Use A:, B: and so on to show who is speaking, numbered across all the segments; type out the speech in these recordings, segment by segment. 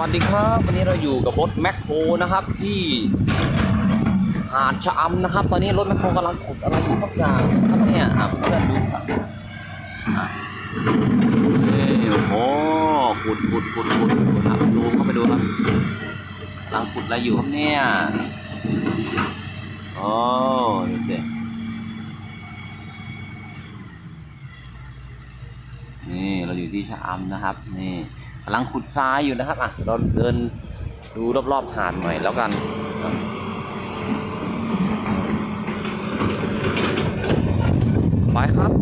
A: วัสดีครับ วันนี้เราอยู่กับรถแมคโครนะครับที่หาดชะอำนะครับ ตอนนี้รถแมคโครกำลังขุดอะไรอยู่สักอย่างครับเนี่ยอะเพื่อนดูครับอะนี่โอ้โหขุดขุดขุดขุดขุดครับดูเข้าไปดูครับกำลังขุดอะไรอยู่ครับเนี่ยโอ้ดูสินี่เราอยู่ที่ชะอำนะครับนี่ กำลังขุดทรายอยู่นะครับ อะ เราเดินดูรอบๆหาดหน่อยแล้วกันไปครับ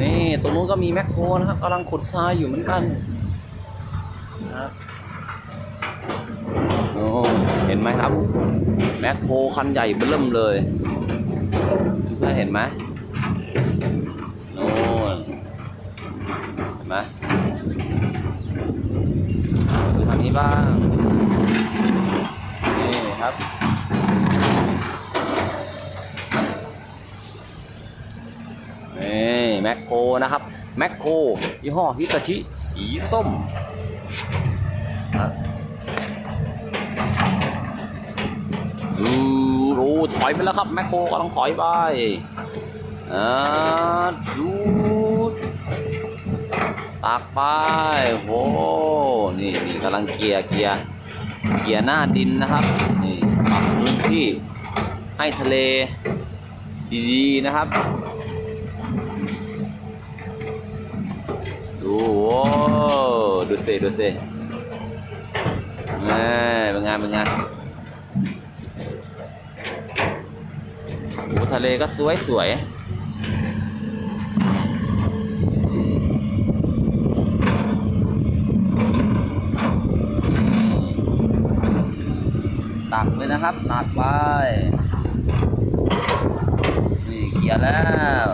A: นี่ตรงนู้นก็มีแมคโครนะครับกำลังขุดทรายอยู่เหมือนกันนะครับโอ้เห็นไหมครับ แมคโครคันใหญ่เบิ่มเลยเพื่อนเห็นไหมโน่นเห็นไหมดูทางนี้ บ้างนี่ครับนี่แมคโครนะครับแมคโครยี่ห้อฮิตาชิสีส้มดูดูถอยไปแล้วครับแมคโครกำลังถอยไปอ่าดูดตักไปโหนี่ กำลังเกียร์เกียร์เกียร์หน้าดินนะครับนี่ปรับพื้นที่ให้ทะเลดีๆนะครับ ดูโอ้ดูสิดูสิแม่เป็นไงเป็นไงโอ้ทะเลก็สวยสวย ตักเลยนะครับ ตักไปนี่เขียร์แล้ว